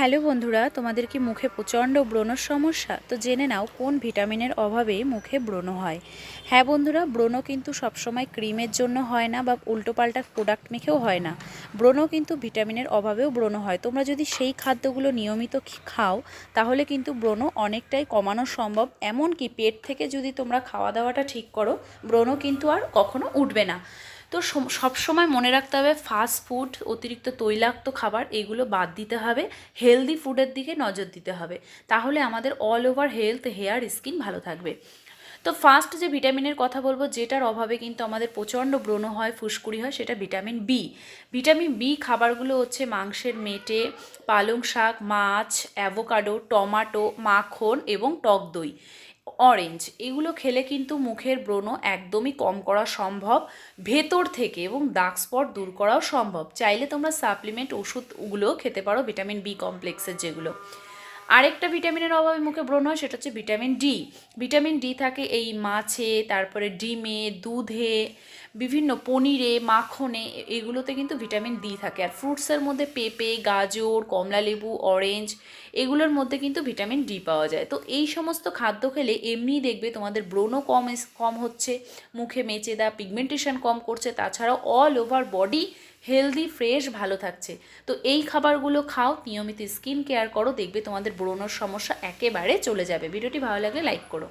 Hello বন্ধুরা, তোমাদের কি মুখে প্রচণ্ড ব্রণর সমস্যা? তো জেনে নাও কোন ভিটামিনের অভাবে মুখে ব্রণ হয়। হ্যাঁ বন্ধুরা, ব্রণ কিন্তু সবসময় ক্রিমের জন্য হয় না বা উল্টোপাল্টা প্রোডাক্ট মেখেও হয় না। ব্রণ কিন্তু ভিটামিনের অভাবেও ব্রণ হয়। তোমরা যদি সেই খাদ্যগুলো নিয়মিত খাও, তাহলে কিন্তু ব্রণ অনেকটাই কমানো সম্ভব। এমনকি পেট থেকে যদি তোমরা খাওয়া দাওয়াটা ঠিক করো, ব্রণ কিন্তু আর কখনো উঠবে না। তো সম- সবসময় মনে রাখতে হবে ফাস্ট ফুড অতিরিক্ত তৈলাক্ত খাবার, এগুলো বাদ দিতে হবে। হেলদি ফুডের দিকে নজর দিতে হবে। তাহলে আমাদের all over health hair skin ভালো থাকবে। তো ফার্স্ট যে ভিটামিনের কথা বলব, যেটার অভাবে কিন্তু আমাদের প্রচণ্ড ব্রণ হয়, ফুসকুড়ি হয়, সেটা ভিটামিন বি ভিটামিন বি খাবারগুলো হচ্ছে মাংসের মেটে, পালং শাক, মাছ অ্যাভোকাডো টমাটো মাখন এবং টক দই। অরেঞ্জ এগুলো খেলে কিন্তু মুখের ব্রণ একদমই কম করা সম্ভব, ভেতর থেকে এবং দাগ স্পট দূর করাও সম্ভব। চাইলে তোমরা সাপ্লিমেন্ট ওষুধগুলোও খেতে পারো ভিটামিন বি কমপ্লেক্সের যেগুলো। আরেকটা ভিটামিনের অভাবে মুখে ব্রণ হয়, সেটা হচ্ছে ভিটামিন ডি। ভিটামিন ডি থাকে এই মাছে, তারপরে ডিমে, দুধে, বিভিন্ন পনিরে, মাখনে এগুলোতে কিন্তু ভিটামিন ডি থাকে। আর ফ্রুটসের মধ্যে পেঁপে, গাজর কমলালেবু অরেঞ্জ এগুলোর মধ্যে কিন্তু ভিটামিন ডি পাওয়া যায়। তো এই সমস্ত খাদ্য খেলে এমনি দেখবে তোমাদের ব্রণও কম কম হচ্ছে, মুখে মেচেদা পিগমেন্টেশন কম করছে, তাছাড়াও all over body healthy fresh ভালো থাকছে। তো এই খাবারগুলো খাও, নিয়মিত স্কিন কেয়ার করো, দেখবে তোমাদের ব্রণর সমস্যা একেবারে চলে যাবে। ভিডিওটি ভালো লাগলে লাইক করো।